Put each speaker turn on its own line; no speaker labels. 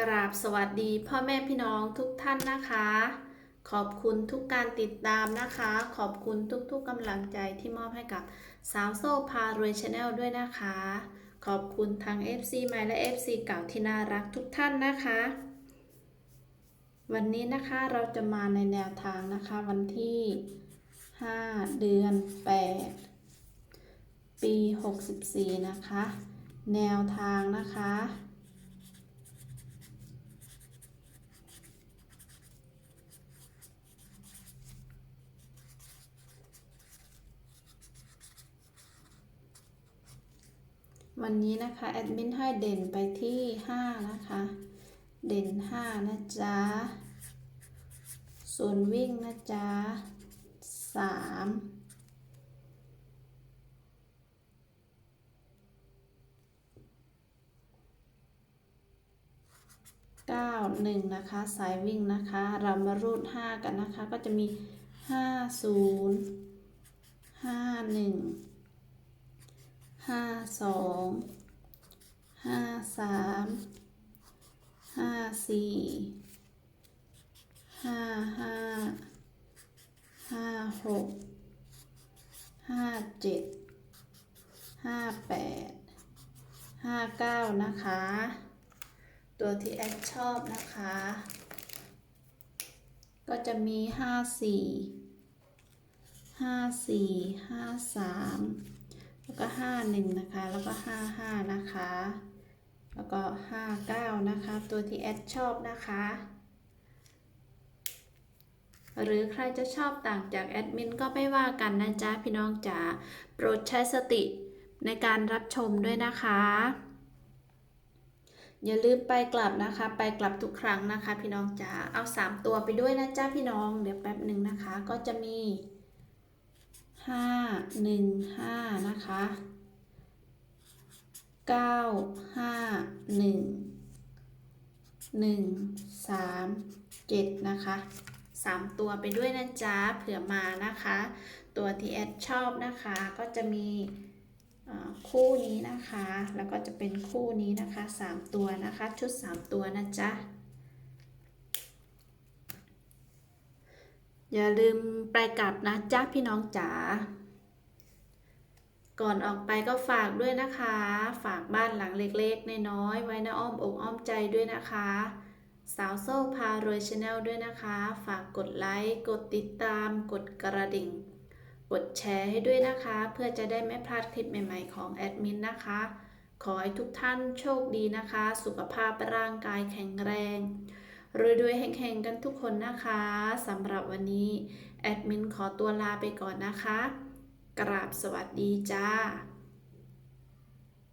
กราบสวัสดีพ่อแม่พี่น้องทุกท่านนะคะ ขอบคุณทุกการติดตามนะคะ ขอบคุณทุกๆกำลังใจที่มอบให้กับสาวโซ่พารวยชาแนลด้วยนะคะ ขอบคุณทาง FC ใหม่และ FC เก่าที่น่ารักทุกท่านนะคะ วันนี้นะคะเราจะมาในแนวทางนะคะวันที่ 5 เดือน 8 ปี 64 นะคะ แนวทางนะคะ วันนี้นะคะแอดมินให้เด่นไปที่ 5 นะคะ เด่น 5 นะจ๊ะส่วนวิ่งนะจ๊ะ3 9 1นะคะ สายวิ่งนะคะ เรามารูด5กันนะคะ ก็จะมี5 0 5 1ห้าสองห้าสองสามห้าสี่ ห้าห้าห้าหกห้าเจ็ดห้าแปดห้าเก้านะคะ ตัวที่แอดชอบนะคะ ก็จะมีห้าสี่ห้าสี่ห้าสามแล้วก็ห้าหนึ่งนะคะ แล้วก็ห้าห้านะคะ แล้วก็ห้าเก้านะคะ ตัวที่แอดชอบนะคะ หรือใครจะชอบต่างจากแอดมินก็ไม่ว่ากันนะจ๊ะพี่น้องจ๋าโปรดใช้สติในการรับชมด้วยนะคะ อย่าลืมไปกลับนะคะ ไปกลับทุกครั้งนะคะ พี่น้องจ๋าเอาสามตัวไปด้วยนะจ๊ะพี่น้องเดี๋ยวแป๊บหนึ่งนะคะ ก็จะมีห้าหนึ่งห้านะคะเก้าห้าหนึ่งหนึ่งสามเจ็ดนะคะ สามตัวไปด้วยนะจ๊ะเผื่อมานะคะ ตัวที่แอดชอบนะคะ ก็จะมีคู่นี้นะคะ แล้วก็จะเป็นคู่นี้นะคะสามตัวนะคะ ชุดสามตัวนะจ๊ะอย่าลืมไปกลับนะจ๊ะพี่น้องจ๋าก่อนออกไปก็ฝากด้วยนะคะ ฝากบ้านหลังเล็กๆ น้อยๆไว้ในอ้อมอกอ้อมใจด้วยนะคะ สาวโซ่พารวยชาแนลด้วยนะคะ ฝากกดไลค์ กดติดตาม กดกระดิ่ง กดแชร์ให้ด้วยนะคะ เพื่อจะได้ไม่พลาดคลิปใหม่ๆของแอดมินนะคะ ขอให้ทุกท่านโชคดีนะคะ สุขภาพร่างกายแข็งแรงรวยด้วยๆแห่งๆกันทุกคนนะคะสำหรับวันนี้ แอดมินขอตัวลาไปก่อนนะคะ กราบสวัสดีจ้า